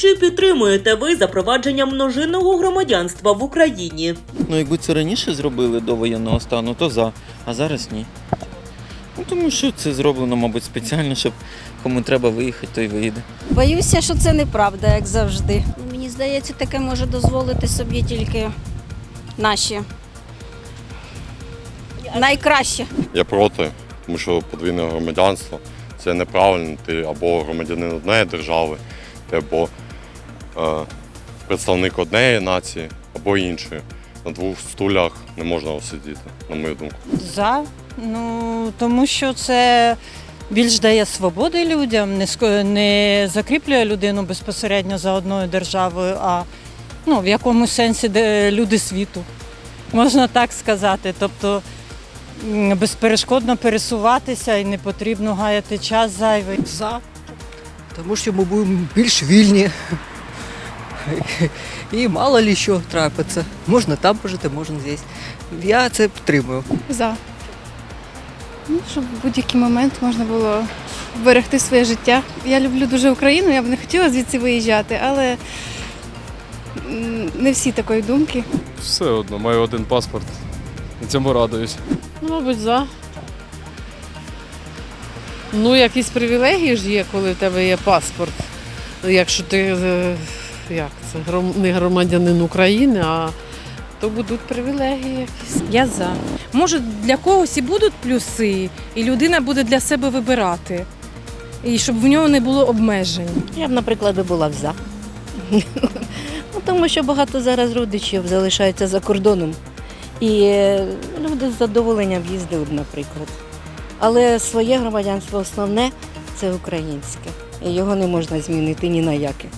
Чи підтримуєте ви запровадження множинного громадянства в Україні? Ну, якби це раніше зробили до воєнного стану, то за, а зараз ні. Ну, тому що це зроблено, мабуть, спеціально, щоб кому треба виїхати, той виїде. Боюся, що це неправда, як завжди. Мені здається, таке може дозволити собі тільки наші найкраще. Я проти, тому що подвійне громадянство це неправильно. Ти або громадянин однієї держави, ти або представник однієї нації, або іншої. На двох стулях не можна сидіти, на мою думку. За. Ну, тому що це більш дає свободи людям, не, не закріплює людину безпосередньо за одною державою, а ну, в якомусь сенсі де люди світу. Можна так сказати. Тобто безперешкодно пересуватися і не потрібно гаяти час зайвий. За. Тому що ми будемо більш вільні. І мало ли що трапиться. Можна там пожити, можна здесь. Я це підтримую. За. Ну, щоб в будь-який момент можна було вберегти своє життя. Я люблю дуже Україну, я б не хотіла звідси виїжджати, але не всі такої думки. Все одно, маю один паспорт. І цьому радуюсь. Ну, мабуть, за. Ну, якісь привілегії ж є, коли в тебе є паспорт. Якщо ти е, як це, не громадянин України, а то будуть привілегії якісь. Я за. Може, для когось і будуть плюси, і людина буде для себе вибирати. І щоб в нього не було обмежень. Я б, наприклад, би була б за. ну, тому що багато зараз родичів залишаються за кордоном. І е, люди з задоволенням їздили наприклад. Але своє громадянство основне це українське. І його не можна змінити ні на яке.